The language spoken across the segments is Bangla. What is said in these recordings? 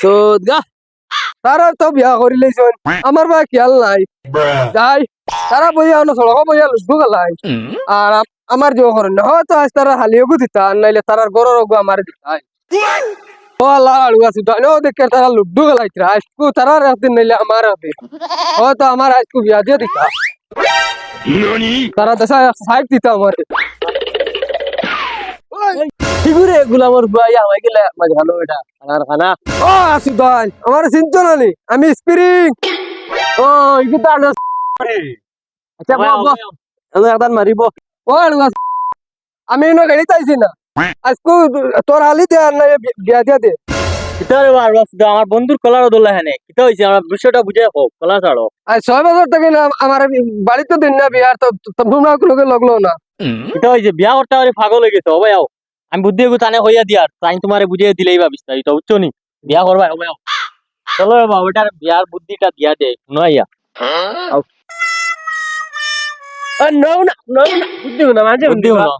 চোদ গা। তারা তো বিয়া করিলে আমার বা খেয়াল নাই। যাই। তারা বইয়া অন্য সড়ক বইয়া লুসবু গেলাই আর আম- আমার যে করেন না হয়তো আজ তারা হালিয়ে গু দিতা নাইলে তারার গরর গু আমার দিতাই। ও আল্লাহ আলু আছে ও দেখে তারা লুডু গেলাই আজকু তারা একদিন নাইলে আমার একদিন হয়তো আমার আজকু বিয়া দিয়ে দিতা। তারা দেশা সাইড দিতা আমার ফিগুরে গুলামর বুয়াইয়া হয়ে গেলে ভালো এটা খানার খানা। ও আসু দান আমার চিন্তা নানি আমি স্প্রিং ও ইগু তো আন্দাজ আচ্ছা বাবা। আমি একদান মারিব ও আলু আছে। আমি ইনো গাড়ি চাইছি না। আজকু তোর হালি দে আর নাই বিয়া দিয়া দে। কিতা রে বার বাস আমার বন্ধুর কলার দোলা হ্যানে কিতা হইছে আমার বিষয়টা বুঝে হোক কলা ছাড়ো আর ছয় বছর থেকে না আমার বাড়িতে দিন না বিয়ার তো তোমরা কোনো লগলো না। কিতা হইছে বিয়া করতে পারি পাগল হয়ে গেছে হবে আও। আমি বুদ্ধি তানে হইয়া দিয়ার তাই তোমারে বুঝিয়ে দিলেই বা বিস্তারিত বুঝছ নি? বিয়া করবা হবে চলো বাবা ওটার বিয়ার বুদ্ধিটা দিয়া দে নয়া নৌ না নৌ না বুদ্ধি না মাঝে বুদ্ধি হলো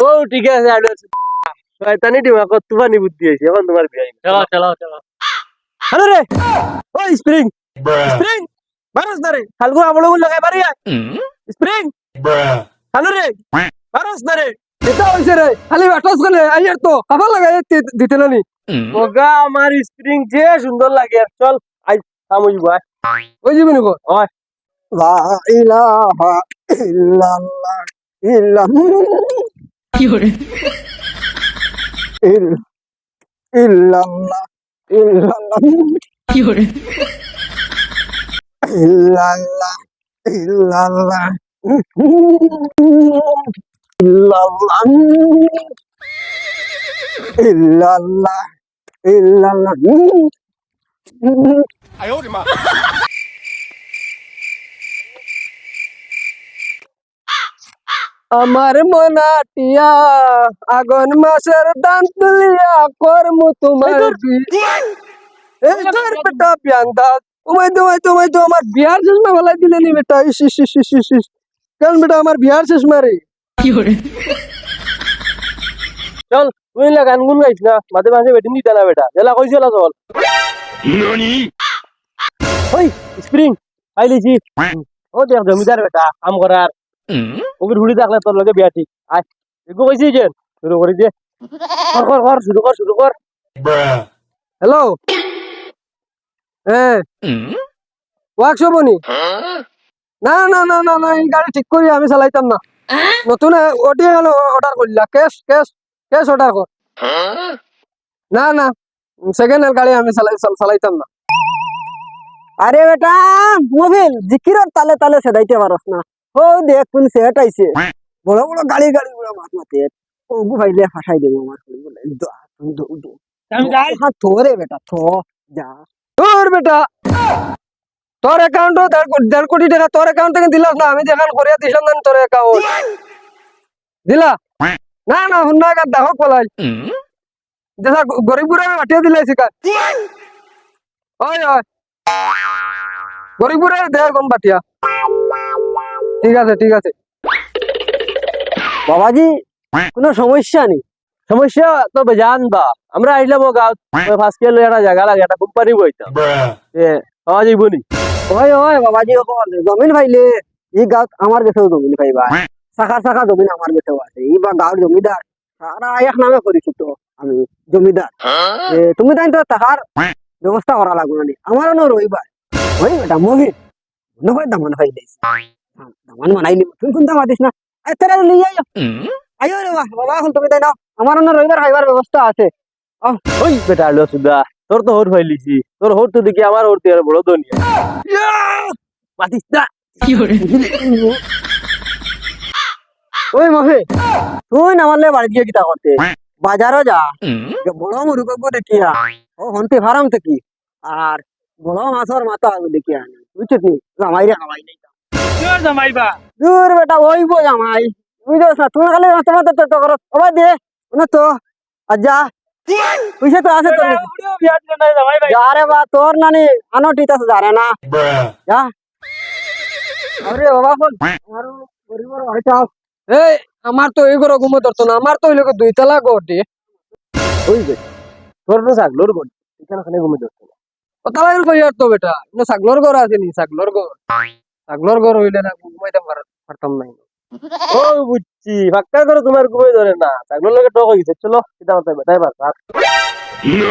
ও ঠিক আছে শয়তানি তুফানি বুদ্ধি হইছে এখন তোমার বিয়া চলো চলো চলো। হ্যালো রে! ওই স্প্রিং। স্প্রিং! বারস না রে লাগাই আয় স্প্রিং হ্যালো রে! বারস না রে এটা হইছে রে! খালি বাটস গলে আইয়ার তো কাফা লাগাই দিতে না ওগা আমার স্প্রিং যে সুন্দর লাগে চল আই সামুই বাই। ওই যাবি নিকো ওই লা ইলাহা ইল্লাল্লাহ ইল্লাল্লাহ ইল- ইল্লাল্লাহ ইল্লাল্লাহ। ইল্লাল্লাহ। ইল্লাল্লাহ ইল্লাল্লাহ ইল্লাল্লাহ ইল্লাল্লাহ আমার মনাটিয়া আগুন মাসের দান তুলিয়া করমু তোমার। এই তোর বেটা বিয়ান্দা তোমায় তোমায় তোমায় তো আমার বিয়ার চশমা ফেলাই দিলে নি বেটা ইস ইস ইস ইস ইস ইস। কেন বেটা আমার বিয়ার চশমা রে? চল তুই না গান গুন গাইছ না মাঝে মাঝে বেটিন দিতে না বেটা। জেলা কইছিল চল। ওই স্প্রিং আইলিছি ও দেখ জমিদার বেটা কাম করার। ওকে থাকলে তোর লগে বিয়া ঠিক। আয় এগো কইছি যে শুরু করি দে। কর কর কর শুরু কর শুরু কর। হ্যালো হ্যাঁ ওয়ার্কশপ বনি না না না না না এই গাড়ি ঠিক করি আমি চালাইতাম না। নতুন ওটি গেল অর্ডার করলা ক্যাশ ক্যাশ ক্যাশ অর্ডার কর। না না সেকেন্ড হ্যান্ড গাড়ি আমি চালাই চালাইতাম না। আরে বেটা মোবিল জিকিরর তালে তালে সেদাইতে পারস না। ও দেখ কোন সেট আইছে। বড় বড় গাড়ি গাড়ি গুলো মাত মাতে ও ভাইলে ফাসাই দেবো আমার। বলে দো দো দো তোরে বেটা থো যা। তোর বেটা। তোর অ্যাকাউন্ট দেড় কোটি টাকা তোর অ্যাকাউন্ট থেকে না, আমি যেখান করিয়া দিছিলাম না তোর অ্যাকাউন্ট দিলা? না না হুন্না কার দেখো পলাই দেখা গরিবপুরে মাটিয়ে শিকার ওই ওই গরিবপুরে দেড় কোন বাটিয়া ঠিক আছে ঠিক আছে। বাবাজি, কোনো সমস্যা নেই। সমস্যা তো বেজান বা আমরা আইলাম ও গাঁত ফার্স্ট ইয়ার একটা জায়গা লাগে একটা কোম্পানি বইতাম এ পাওয়া যাইব নি ওই ওই বাবাজি ওকল জমিন ভাইলে এই গাঁত আমার কাছেও জমিন ভাইবা শাখা শাখা জমিন আমার কাছেও আছে এই বা গাঁর জমিদার সারা এক নামে পরিচিত আমি জমিদার এ, তুমি তাই তো টাকার ব্যবস্থা করা লাগবে না আমারও ন রইবার ওই বেটা মহিন নয় দামান ভাই দিস দামান মানাইলি তুই কোন দামা দিস না এই তেরে লিয়ে আইও আইও রে বাহ বাবা এখন তুমি তাই নাও আমারও ন রইবার খাইবার ব্যবস্থা আছে। ওই বেটা আলো সুদা তোর তো হোট ফাইলিছি। তোর হোট তো দেখি আমার হোট আর বড় দুনিয়া মাতিস না ওই মহে তুই নামালে বাড়ি গিয়ে কিতা করতে? বাজারও যা। যে বড় মুরুগ দেখিয়া ও হন্তে ফারাম থেকে। আর বড় মাছের মাথা দেখিয়া বুঝছিস নি জামাই রে খাওয়াই নাই। জামাইবা। দূর বেটা ওই বো জামাই। বুঝছ না? তুমি খালি মাথা মাথা তো করো ওই দে। না তো? আজ্জা পয়সা তো আছে তোর। যা রে বা, তোর নানি আনো ঠিক আছে জানে না। যা। আরে বাবা হয়তো এই, আমার তো এই ঘরে ঘুমো ধরতো না, আমার তো ওই লোক দুই তালা দিয়ে ওই যে, তোর তো ছাগলোর ঘর। এখানে ঘুমে ধরতো না। তালাইর কই আর তো বেটা। না ছাগলর ঘর আছে নি? ছাগলর ঘর। ছাগলর ঘর হইলে না ঘুমাইতে পার- পারতাম না। ও বুঝছি ফাক্কা করে তোমার ঘুমে ধরে না? ছাগলোর লোকে টক হয়ে গেছে চলো কিতা কথা বেটাই পার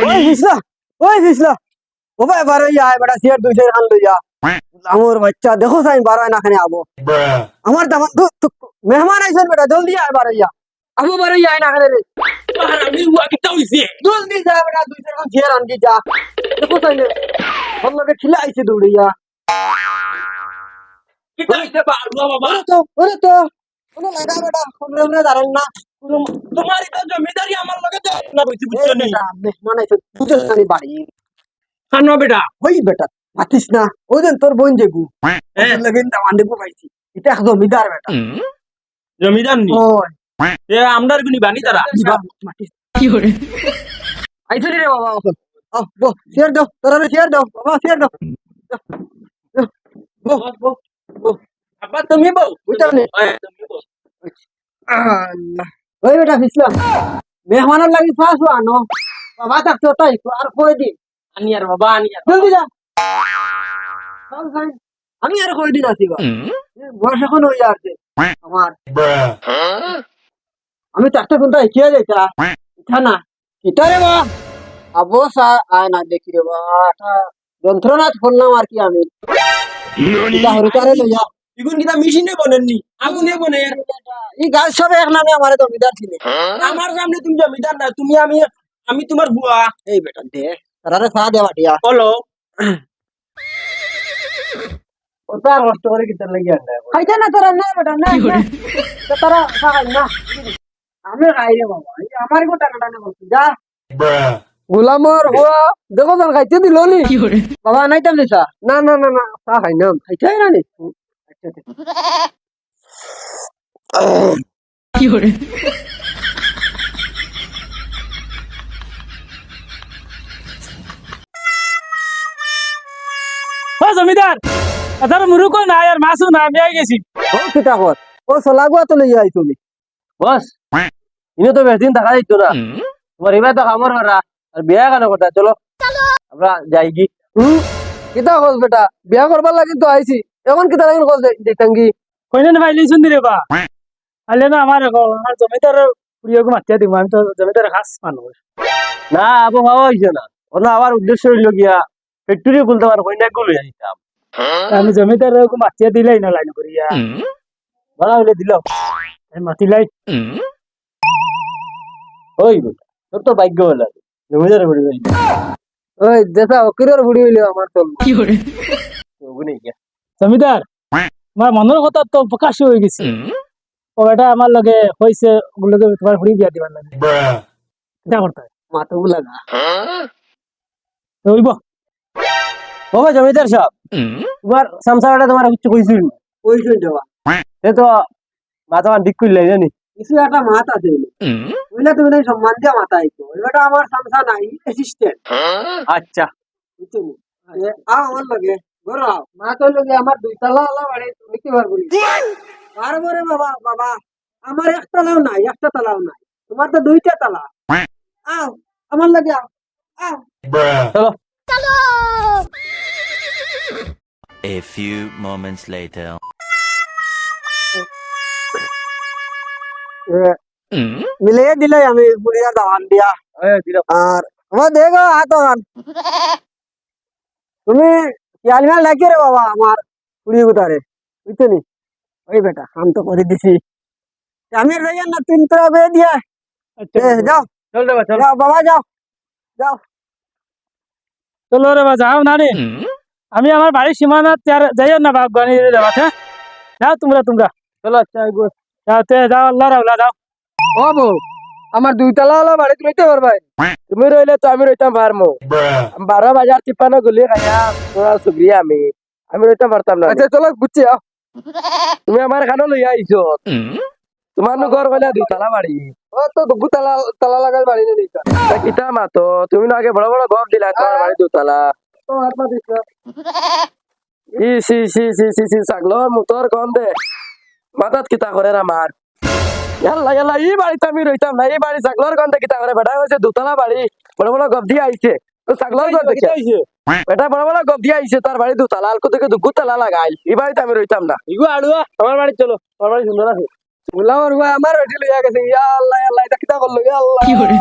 ওই ফিসলা ওই ফিসলা। ও ভাই বারো ইয়া বেটা সিয়ার দুই চার খান লইয়া। আমার বাচ্চা দেখো সাইন বারো না খানে আবো। আমার দাম মেহমান আইছেন বেটা জলদি আয় বারো ইয়া। আবো বারো ইয়া না খানে রে। জলদি যা বেটা দুই চার খান সিয়ার আনকি যা। দেখো সাইন ফোন লগে খিলা আইছে দৌড়িয়া হইছে বাবা বাবা। ওরে তো ওরে তো। কোনো লাগা বেটা কোমরে উমরে দাঁড়ান না। তোমার এটা জমিদারি আমার লগে দেয় না বুঝছি বুঝছ নি? বেটা মেহমান আইছে না বাড়ি। খানো বেটা। ওই বেটা পাতিস না। ওই দিন তোর বোন যেগু হ্যাঁ। লগিন দামান দেবো পাইছি এটা জমিদার বেটা। জমিদার নি? এ আমদার গুনি বানি তারা। মাতিস আইছে রে বাবা আহ বো শেয়ার দাও তোরা শেয়ার দাও বাবা শেয়ার দাও। বো বো বো। আব্বা তুমি বউ? বুঝছ নি হ্যাঁ, তুমি বউ। আল্লাহ ওই বেটা ফিসলাম মেহমানের লাগি ফাঁস আনো বাবা থাকতো আর কই দিন? আনি আর বাবা আনি আর জলদি যা। আমি আর আছি বা বয়স এখন হয়ে আমার। আমি চারটা ঘণ্টা এগিয়ে যাইতা ইচ্ছা না। ইটা রে বা আয় না দেখি রে বা এটা যন্ত্রণাথ করলাম আর কি আমি। হরিকারে লইয়া। ইগুন কিতা মেশিনে বনেননি আগুনে বনে এই গাছ সব এক নামে আমার জমিদার ছিল আমার সামনে তুমি জমিদার না তুমি আমি আমি তোমার বুয়া। এই বেটা দে তারা চা দেওয়া দিয়া। বলো। ওটা আর কষ্ট করে কিতার লাগি আন্ডা খাইতে না তারা? না বেটা না না। তো তারা খাই না। আমি খাই রে বাবা। এই আমার গো টানা টানা করছি যা। গোলামর হুয়া দেখো জান খাইতে দিল নি? বাবা নাই তাম দিছা? না না না না চা খাই না খাইতে না নি? আচ্ছা, আচ্ছা। ও জমিদার এদার মুরুকো নাই আর মাছও না আমি আই গেছি। ও কিতা কর? ও সলাগুয়া তো লইয়া আই তুমি। বস ইনে তো বেশ দিন থাকা যাইতো না। তোমার এবার তো কামর করা আর বিয়া কেন কথা চলো। আমরা যাই কি হুম কিতা বেটা? বিয়া করবার লাগি তো আইছি এখন কিতা লাগিন কস দেখাঙ্গি কইনে না ভাইলি শুন দিরে বা। আলে না আমার আমার জমিদার প্রিয়কে মাতিয়া দিব আমি তো জমিদার খাস মানুষ। না আবহাওয়া হয়েছে না। ওনা আমার উদ্দেশ্য হইল গিয়া ফ্যাক্টরি খুলতে পারো কইনা গুলো যাইতাম আমি জমিদার মাতিয়া দিলাই না লাইন করিয়া। ভাড়া হইলে দিল মাতিলাই ওই বেটা তোর তো ভাগ্য হলো। জমিদার বড়ি ভাই ওই দেখা অকিরের বুড়ি হইলে আমার চল ওগুনে গিয়া। জমিদার আমার মনের কথা তো প্রকাশ হয়ে গেছে। ও এটা আমার লগে হয়েছে ওগুলোকে তোমার ঘুরি বিয়া দিবার লাগে। কিতা করতে? মাথা লাগা তো হইব। বাবা জমিদার সাহেব। তোমার সামসাটা তোমার কিছু কইছিল জন্য দেওয়া সে তো মাথা ঠিক করলে জানি। কিছু একটা মাত আছে। বুঝলে তুমি নাই সম্মান দিয়া মাথা আইতো ওইটা আমার সামসা নাই অ্যাসিস্ট্যান্ট আচ্ছা। বুঝছেন আমার লাগে। মা আমার দুই তালা আলা বাড়ি তুমি কি পারব পারব রে বাবা বাবা আমার এক তালাও নাই একটা তালাও নাই। তোমার তো দুইটা তালা। আও আমার লাগে আও আও। চলো। A few moments later. মিলিয়ে দিলে আমি বুড়িয়া দাওয়ান দিয়া। আর আমার দেখো তুমি খেয়াল মেয়াল রে বাবা আমার কুড়ি গুতারে বুঝছ নি ওই বেটা কাম তো করে দিছি। আমি রইয়া না তিন তোরা বে দিয়া। আচ্ছা যাও। চল রে যাও বাবা যাও। যাও। চলো রে বা যাও না রে আমি আমার বাড়ির সীমানা যাইও না বাগবানি দেওয়াতে হ্যাঁ? যাও তোমরা তোমরা। চলো আচ্ছা যাও তে যাও আল্লাহ রাউলা যাও। ও বউ। আমার দুই তালা হলো বাড়িতে রইতে পারবাই। তুমি রইলে তো আমি রইতাম পারমো বারো বাজার তিপ্পান্ন গুলি খাইয়া তোমার শুক্রিয়া আমি। আমি রইতাম পারতাম না। আচ্ছা চলো বুঝছি। তুমি আমার খানো লইয়া আইছো তোমার নু ঘর কইলা দুই তালা বাড়ি ও তো দু তালা তালা লাগাই বাড়ি নেই তা কিতা মাতো তুমি না আগে বড় বড় গপ দিলা তোমার বাড়ি দু তালা। তো হাত পা দিছ। ই সি সি সি সি সি সাগলো মুতর গন্ধে মাথাত কিতা করে আমার ইয়াল্লা ইয়াল্লা এই বাড়িতে আমি রইতাম না এই বাড়ি ছাগলর গন্ধে কি তাহলে বেটা হয়েছে দুতলা বাড়ি বড় বড় গপ আইছে। তো ছাগলর গন্ধ আইছে। বেটা বড় বড় গপ আইছে তার বাড়ি দুতলা আলকো থেকে দুগু তালা লাগাইল এই বাড়িতে আমি রইতাম না। ইগো আড়ুয়া আমার বাড়ি চলো আমার বাড়ি সুন্দর আছে। বললাম আর ভাই আমার বেটি লইয়া গেছে ইয়াল্লা ইয়াল্লা এটা কিতা করল ইয়াল্লা কি করে